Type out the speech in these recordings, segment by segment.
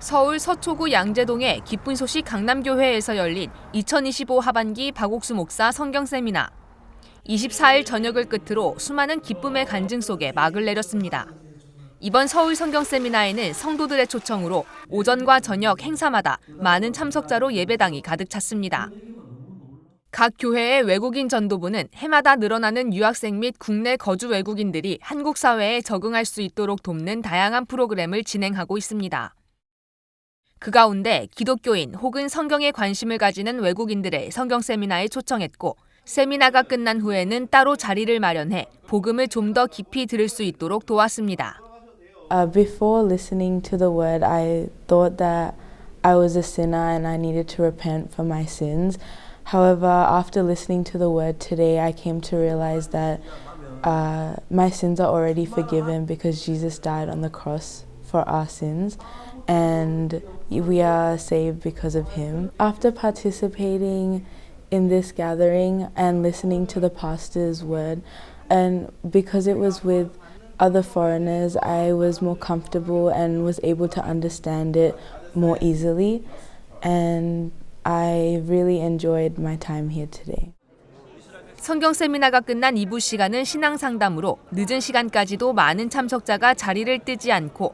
서울 서초구 양재동의 기쁜 소식 강남교회에서 열린 2025 하반기 박옥수 목사 성경 세미나. 24일 저녁을 끝으로 수많은 기쁨의 간증 속에 막을 내렸습니다. 이번 서울 성경 세미나에는 성도들의 초청으로 오전과 저녁 행사마다 많은 참석자로 예배당이 가득 찼습니다. 각 교회의 외국인 전도부는 해마다 늘어나는 유학생 및 국내 거주 외국인들이 한국 사회에 적응할 수 있도록 돕는 다양한 프로그램을 진행하고 있습니다. 그 가운데 기독교인 혹은 성경에 관심을 가지는 외국인들의 성경 세미나에 초청했고 세미나가 끝난 후에는 따로 자리를 마련해 복음을 좀 더 깊이 들을 수 있도록 도왔습니다. Uh, before listening to the word, I thought that I was a sinner and I needed to repent for my sins. However, after listening to the word today, I came to realize that uh, my sins are already forgiven because Jesus died on the cross for our sins and we are saved because of him. After participating in this gathering and listening to the pastor's word, and because it was with other foreigners, I was more comfortable and was able to understand it more easily. And I really enjoyed my time here today. 성경 세미나가 끝난 2부 시간은 신앙 상담으로 늦은 시간까지도 많은 참석자가 자리를 뜨지 않고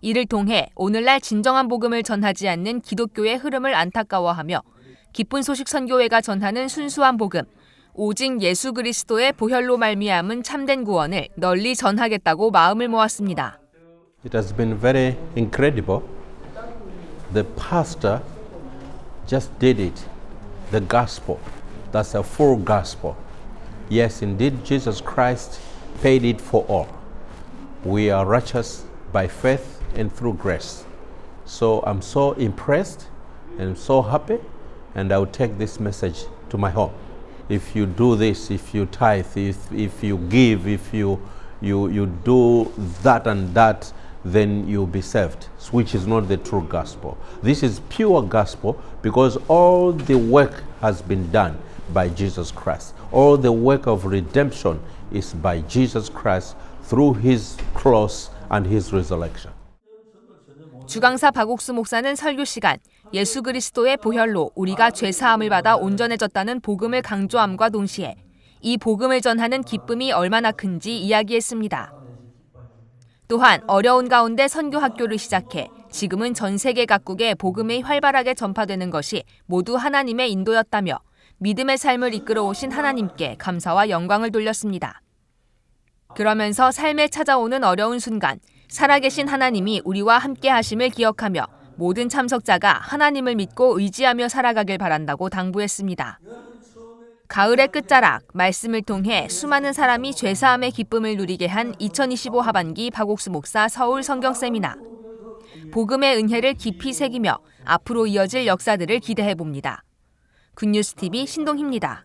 이를 통해 오늘날 진정한 복음을 전하지 않는 기독교의 흐름을 안타까워하며 기쁜 소식 선교회가 전하는 순수한 복음 오직 예수 그리스도의 보혈로 말미암은 참된 구원을 널리 전하겠다고 마음을 모았습니다. It has been very incredible. The pastor just did it. The gospel. That's a full gospel. Yes, indeed, Jesus Christ paid it for all. We are righteous by faith and through grace. So I'm so impressed and so happy, and I'll take this message to my home. If you do this, if you tithe, if, if you give, if you, you, you do that and that, then you'll be saved, which is not the true gospel. This is pure gospel because all the work has been done by Jesus Christ. All the work of redemption is by Jesus Christ through his cross and his resurrection. 주강사 박옥수 목사는 설교 시간 예수 그리스도의 보혈로 우리가 죄 사함을 받아 온전해졌다는 복음을 강조함과 동시에 이 복음을 전하는 기쁨이 얼마나 큰지 이야기했습니다. 또한 어려운 가운데 선교 학교를 시작해 지금은 전 세계 각국에 복음이 활발하게 전파되는 것이 모두 하나님의 인도였다며 믿음의 삶을 이끌어 오신 하나님께 감사와 영광을 돌렸습니다. 그러면서 삶에 찾아오는 어려운 순간 살아계신 하나님이 우리와 함께 하심을 기억하며 모든 참석자가 하나님을 믿고 의지하며 살아가길 바란다고 당부했습니다. 가을의 끝자락 말씀을 통해 수많은 사람이 죄사함의 기쁨을 누리게 한 2025 하반기 박옥수 목사 서울 성경 세미나. 복음의 은혜를 깊이 새기며 앞으로 이어질 역사들을 기대해 봅니다. 굿뉴스 TV 신동희입니다.